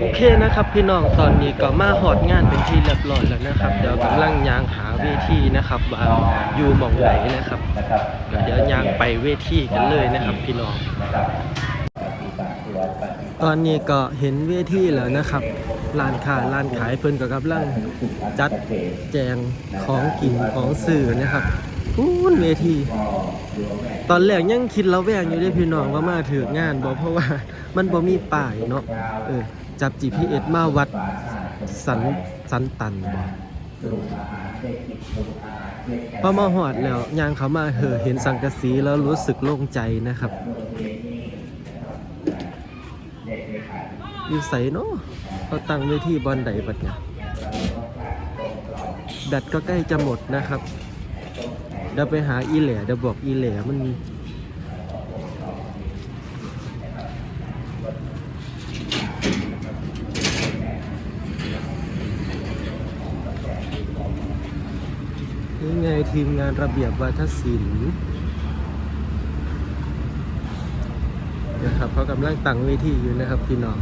โอเคนะครับพี่น้องตอนนี้ก็มาหอดงานเป็นที่เรียบร้อยแล้วนะครับเดี๋ยวกำลังยางหาเวทีนะครับว่าอยู่หมองไหนนะครับเดี๋ยวยางไปเวทีกันเลยนะครับ พี่น้องตอนนี้ก็เห็นเวทีแล้วนะครับร้านค้าร้านขายเพิ่นก็กำลังจัดแจงของกินของสื่อนะครับพูนเวที ตอนแรกยังคิดแล้วแวงอยู่ได้พี่น้องว่ามาถืองานบอกเพราะว่ามันบ่มีป้ายเนาะเออ จับ GPS มาวัดสันสันตันบ่เอพอมาหอดแล้วยางเขามาเถอเห็นสังกะสีแล้วรู้สึกโล่งใจนะครับอยู่ใสเนาะเขาตั้งไว้ที่บอลใดบัดเนี่ยแบตก็ใกล้จะหมดนะครับเดี๋ยวไปหาอีแหล่เดี๋ยวบอกอีแหล่มัน นี่ไงทีมงานระเบียบวาทศิลป์นะครับเขากำลังตั้งเวทีอยู่นะครับพี่น้อง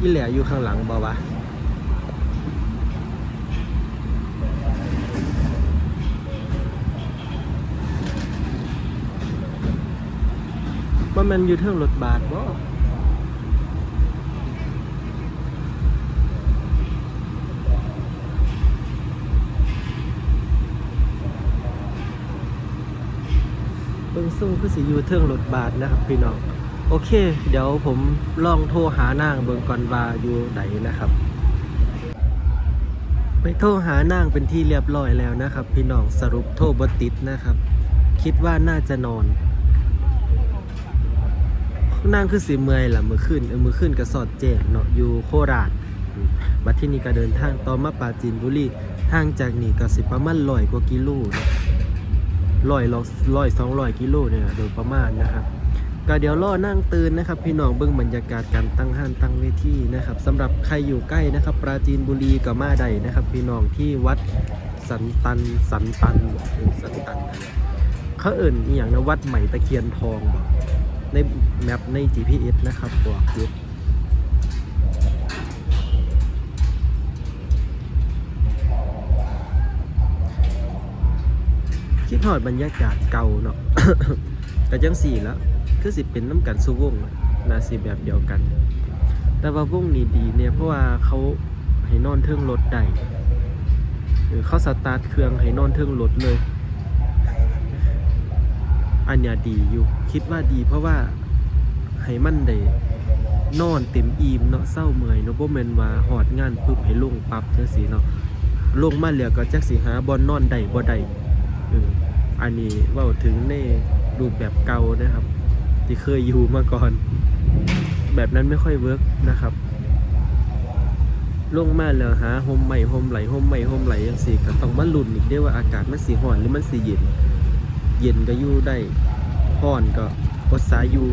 อีแหล่อยู่ข้างหลังบ่วะว่ามันอยู่เทิงรถบาทบ่ บิ่งซุ่มคือสิอยู่เทิงรถบาทนะครับพี่น้องโอเค เดี๋ยวผมลองโทรหานางเบิ่งก่อนว่าอยู่ไหนนะครับ ไปโทรหานางเป็นที่เรียบร้อยแล้วนะครับ พี่น้องสรุปโทรบติดนะครับ คิดว่าน่าจะนอนนางคือสีเมื่อยล่ะมือขึ้นเออมือขึ้นก็สอดแจ้งเนาะอยู่โคราชมบัดที่นี่ก็เดินทางต่อมาปาจีนบุรีห่างจากนี่ก็สิประมาณร้อยกว่ากิโลเนาะ ร้อยร้อยสองร้อยกิโลเนี่ยโดยประมาณนะครับก็เดี๋ยวรอนั่งตื่นนะครับ พี่น้องเบิ่งบรรยากาศการตั้งห้านตั้งเวทีนะครับสำหรับใครอยู่ใกล้นะครับ ปราจีนบุรีก็มาได้นะครับ พี่น้องที่วัดสันตันสันตันเออสันตันเขาเอิ่นอย่างนะวัดใหม่ตะเคียนทองบอกในแมปใน GPS นะครับบอกอยู่คิด หอดบรรยากาศเก่าเนาะ ก็จังสี่แล้วคือสิเป็นน้ำกันสุวงนาสิแบบเดียวกัน แต่ว่าวงนี้ดีเนี่ยเพราะว่าเขาให้นอนเทิงรถได้หรือเขาสตาร์ทเครื่องให้นอนเทิงรถเลย อันเนี้ยดีอยู่ คิดว่าดีเพราะว่าให้มันได้นอนเต็มอิ่มเนาะเศร้าเมื่อยเนาะบ่แม่นว่าหอดงานปุ๊บให้ลงปั๊บจังซี่เนาะลงมาแล้วก็จักสิหาบ่อนนอนได้บ่ได้เออ อันนี้ว้าถึงในรูปแบบเก่านะครับ ที่เคยอยู่มาก่อน แบบนั้นไม่ค่อยเวิร์กนะครับลงมาแล้วหาโฮมใหม่โฮมไหลโฮมใหม่โฮมไหลจังซี่ก็ต้องมาลุ้นอีกเด้ว่าอากาศมันสิร้อนหรือมันสิเย็น เย็นก็อยู่ได้ห้อนก็อดสายอยู่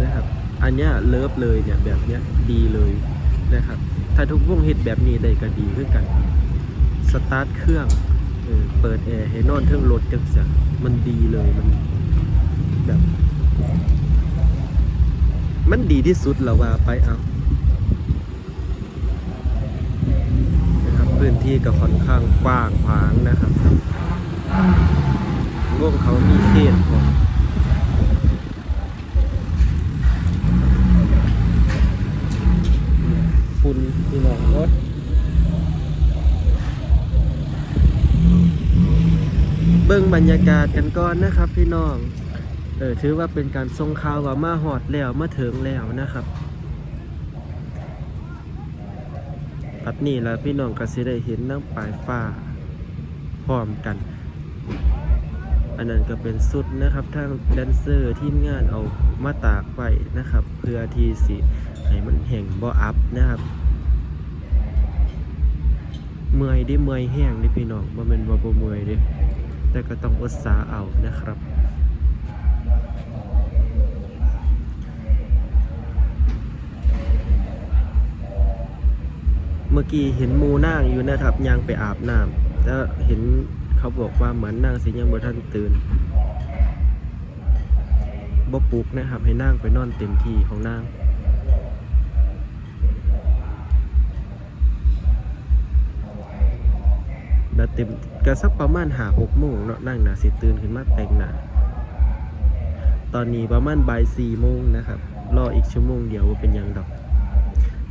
นะครับ อันเนี้ยเลิฟเลยเนี่ยแบบเนี้ยดีเลยนะครับ ถ้าทุกวงเฮ็ดแบบนี้ได้ก็ดีขึ้นกัน สตาร์ทเครื่อง เออเปิดแอร์ให้นอนเทิงรถจังสัมันดีเลยมันแบบ มันดีที่สุดแล้วว่าไปเอานะครับพื้นที่ก็ค่อนข้างกว้างขวางนะครับวงเขามีเขตของฝุ่นพี่น้องรถเบิ่งบ รรยากาศกันก่อนนะครับพี่น้องเออถือว่าเป็นการทรงข่าวว่ามาหอดแล้วมาถึงแล้วนะครับปัดนี้แล้วพี่น้องก็สิได้เห็นน้ำปลายฟ้าพร้อมกัน อันนั้นก็เป็นสุดนะครับทางแดนเซอร์ทีมงานเอามาตากไว้นะครับ เพื่อที่สิให้มันแห้งบ่อัพนะครับ เมื่อยได้เมื่อยแห้งดิพี่น้องบ่แม่นว่บ่เมื่อยเด้ แต่ก็ต้องอดสาเอานะครับ เมื่อกี้เห็นมูนางอยู่นะครับยางไปอาบน้ำแล้วเห็นเขาบอกว่าเหมือนนางสิยังบ่ทันตื่นบ่ปลุกนะครับให้นางไปนอนเต็มที่ของนาง เต็มก็สักประมาณหาหกโมงเนาะนั่งหนาสิตื่นขึ้นมาแต่งหน้าตอนนี้ประมาณบ่ายสี่โมงนะครับ รออีกชั่วโมงเดียวว่าเป็นยังดอก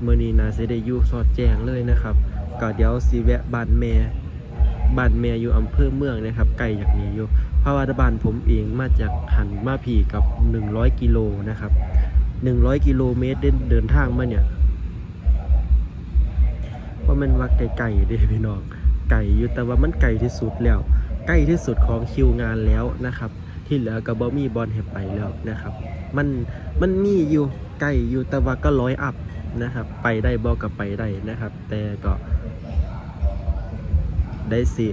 เมื่อนี้นาสิได้ยู่สอดแจ้งเลยนะครับก็เดี๋ยวสิแวะบ้านแม่บ้านแม่อยู่อำเภอเมืองนะครับไกลจากนี้อยู่พราะว่าบ้านผมเองมาจากหันมาพีกับ 100 กิโลนะครับ 100 กิโลเมตรเดินเดินทางมาเนี่ยว่ามันว่าไกลๆเด้พี่น้อง ไก่อยู่แต่ว่ามันไก่ที่สุดแล้ว ใกล้ที่สุดของคิวงานแล้วนะครับ ที่เหลือก็บ่มีบอลให้ไปแล้วนะครับ มันมันมีอยู่ใกล้อยู่แต่ว่าก็ร้อยอัพนะครับ ไปได้บ่ก็ไปได้นะครับ แต่ก็ได้สิ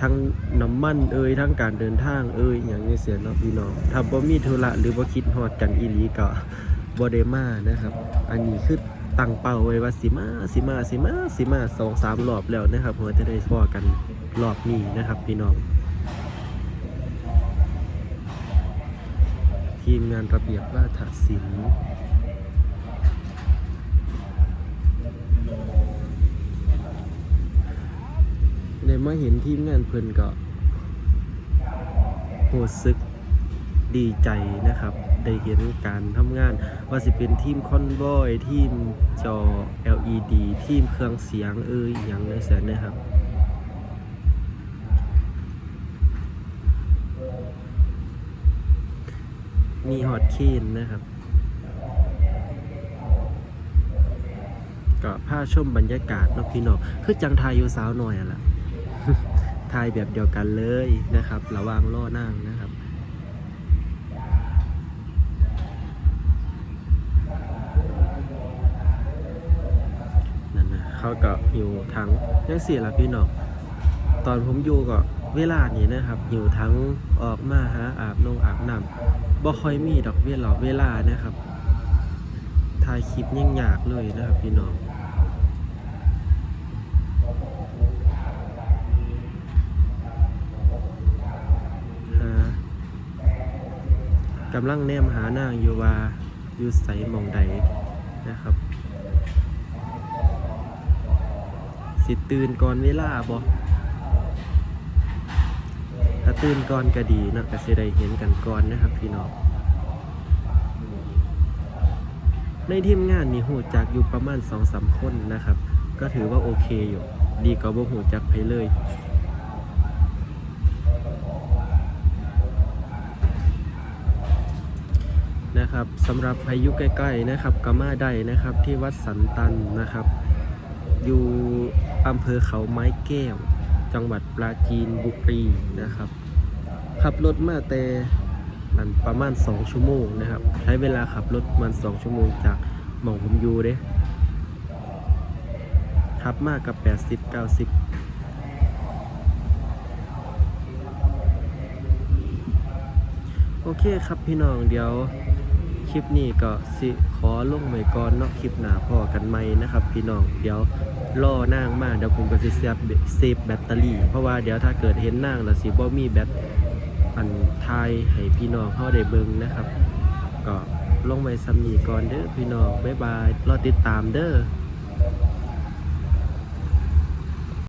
ทั้งน้ำมันเอ่ยทั้งการเดินทางเอ่ยอย่างนี้เสียเนาะพี่น้องถ้าบ่มีธุระหรือบ่คิดฮอดกันอีหลีก็บ่ได้มานะครับ อันนี้คือ ตั้งเป้าไว้ว่าสิมาสิมาสิมาสิมาสองสามรอบแล้วนะครับเพื่อจะได้พอกันรอบนี้นะครับ พี่น้อง ทีมงานระเบียบราชศิลป์ได้มาเห็นทีมงานเพิ่นก็โหสึก ดีใจนะครับ ได้เห็นการทำงาน ว่าสิเป็นทีมคอนวอยทีมจอ LED ทีมเครื่องเสียงเอ้ยอหย่างนี้เสียนะครับมีฮอตเคนนะครับ ก็ผ้าชมบรรยากาศนาะพี่นองคือจังไทยอยู่สาวหน่อยอะล่ะทายแบบเดียวกันเลยนะครับ ระว่างล่อนั่งนะครับ เขาก็อยู่ทั้งยังเสี่ละพี่น้องตอนผมอยู่ก็เวลานี้นะครับอยู่ทั้งออกมาหาอาบนงอาบน้ำบ่ค่อยมีดอกเวลาเวลานะครับถ่ายคลิปยังยากเลยนะครับพี่น้องกำลังแนมหานางอยู่ว่าอยู่ใสมองใดนะครับ สิตื่นก่อนเวลาบ่ถ้าตื่นก่อนก็ดีเนาะก็สิได้เห็นกันก่อนนะครับพี่น้องในทีมงานนี่หูจักอยู่ประมาณ2องสามคนนะครับ ก็ถือว่าโอเคอยู่ ดีกว่าบ่หูจักไปเลยนะครับสำหรับพายุใกล้ๆนะครับก็มาได้นะครับที่วัดสันตันนะครับ อยู่อำเภอเขาไม้แก้ว จังหวัดปราจีนบุรีนะครับ ขับรถมาแต่นั่นประมาณ 2 ชั่วโมงนะครับ ใช้เวลาขับรถมาณ2ชั่วโมงจากหมองผมอยู่เด้ขับมากกับ 80 90 โอเคครับพี่น้องเดี๋ยว ลิปนี้ก็สิขอลงไว้ก่อนเนาะคลิปหน้าพอกันไหมนะครับ พี่น้องเดี๋ยวล่อนางมาเดี๋ยวผมก็สิเซฟเซฟแบตเตอรี่ เพราะว่าเดี๋ยวถ้าเกิดเห็นนางแล้วสิบ่มีแบตอันทายให้พี่น้องเขาได้เบิ่งนะครับ ก็ลงไว้ซ้ำนี้ก่อนเด้อพี่น้องบ๊ายบายรอติดตามเด้อ